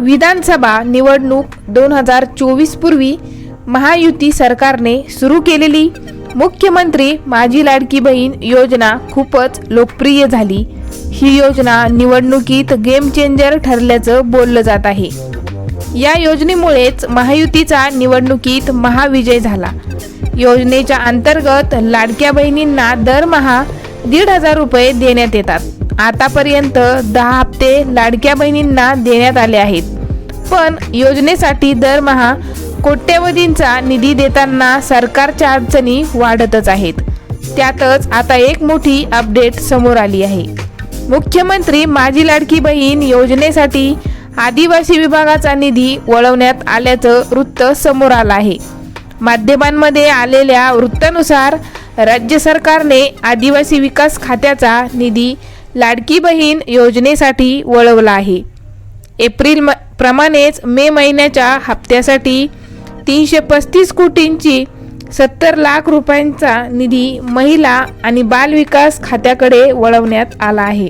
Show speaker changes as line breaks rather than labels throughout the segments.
विधानसभा निवडणूक दोन हजार चोवीस पूर्वी महायुती सरकारने सुरू केलेली मुख्यमंत्री माझी लाडकी बहीण योजना खूपच लोकप्रिय झाली. ही योजना निवडणुकीत गेम चेंजर ठरल्याचं बोललं जात आहे. या योजनेमुळेच महायुतीचा निवडणुकीत महाविजय झाला. योजनेच्या अंतर्गत लाडक्या बहिणींना दरमहा दीड हजार रुपये देण्यात येतात. आतापर्यंत दहा हप्ते लाडक्या बहिणींना देण्यात आले आहेत. पण योजनेसाठी दरमहा कोट्यवधींचा निधी देताना सरकारच्या अडचणी वाढतच आहेत. त्यातच आता एक मोठी अपडेट समोर आली आहे. मुख्यमंत्री माझी लाडकी बहीण योजनेसाठी आदिवासी विभागाचा निधी वळवण्यात आल्याचं वृत्त समोर आलं आहे. माध्यमांमध्ये आलेल्या वृत्तानुसार राज्य सरकारने आदिवासी विकास खात्याचा निधी लाडकी बहीण योजनेसाठी वळवला आहे. एप्रिल म प्रमाणेच मे महिन्याच्या हप्त्यासाठी तीनशे पस्तीस कोटींची सत्तर लाख रुपयांचा निधी महिला आणि बालविकास खात्याकडे वळवण्यात आला आहे.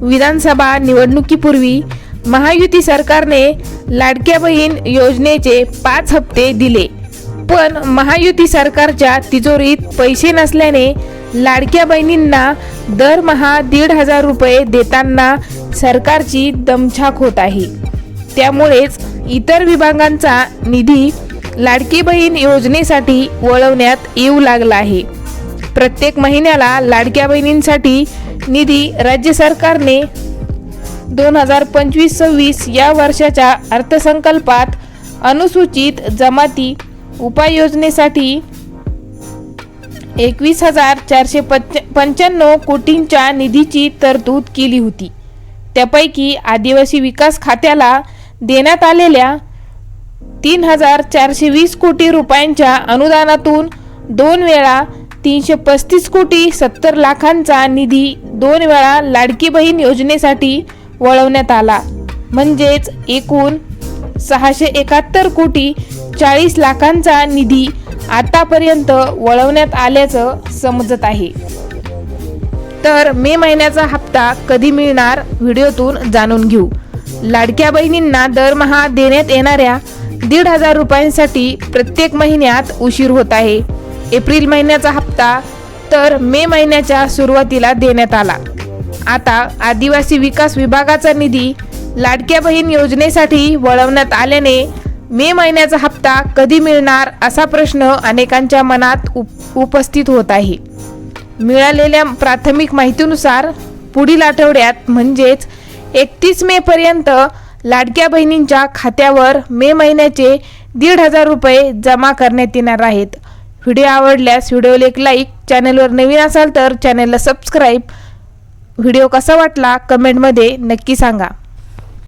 विधानसभा निवडणुकीपूर्वी महायुती सरकारने लाडक्या बहीण योजनेचे पाच हप्ते दिले. पण महायुती सरकारच्या तिजोरीत पैसे नसल्याने लाडक्या बहिणींना दरमहा दीड हजार रुपये देताना सरकारची दमछाक होत आहे. त्यामुळेच इतर विभागांचा निधी लाडकी बहीण योजनेसाठी वळवण्यात येऊ लागला आहे. प्रत्येक महिन्याला लाडक्या बहिणींसाठी निधी राज्य सरकारने दोन हजार पंचवीस सव्वीस या वर्षाच्या अर्थसंकल्पात अनुसूचित जमाती उपाययोजनेसाठी एकवीस हजार चारशे पंच पंच्याण्णव कोटींच्या निधीची तरतूद केली होती. त्यापैकी आदिवासी विकास खात्याला देण्यात आलेल्या तीन हजार चारशे वीस कोटी रुपयांच्या अनुदानातून दोन वेळा तीनशे पस्तीस कोटी सत्तर लाखांचा निधी दोन वेळा लाडकी बहीण योजनेसाठी वळवण्यात आला. म्हणजेच एकूण सहाशे एकाहत्तर कोटी चाळीस लाखांचा निधी आतापर्यंत वळवण्यात आल्याचं समजत आहे. तर मे महिन्याचा हप्ता कधी मिळणार व्हिडिओतून जाणून घेऊ. लाडक्या बहिणींना दरमहा देण्यात येणाऱ्या दीड हजार रुपयांसाठी प्रत्येक महिन्यात उशीर होत आहे. एप्रिल महिन्याचा हप्ता तर मे महिन्याच्या सुरुवातीला देण्यात आला. आता आदिवासी विकास विभागाचा निधी लाडक्या बहीण योजनेसाठी वळवण्यात आल्याने मे महिन्याचा हप्ता कधी मिळणार असा प्रश्न अनेकांच्या मनात उप उपस्थित होत आहे. मिळालेल्या प्राथमिक माहितीनुसार पुढील आठवड्यात म्हणजेच एकतीस मे पर्यंत लाडक्या बहिणींच्या खात्यावर मे महिन्याचे दीड हजार रुपये जमा करण्यात येणार आहेत. व्हिडिओ आवडल्यास व्हिडिओला एक लाईक चॅनलवर नवीन असाल तर चॅनलला सबस्क्राईब. व्हिडिओ कसा वाटला कमेंटमध्ये नक्की सांगा.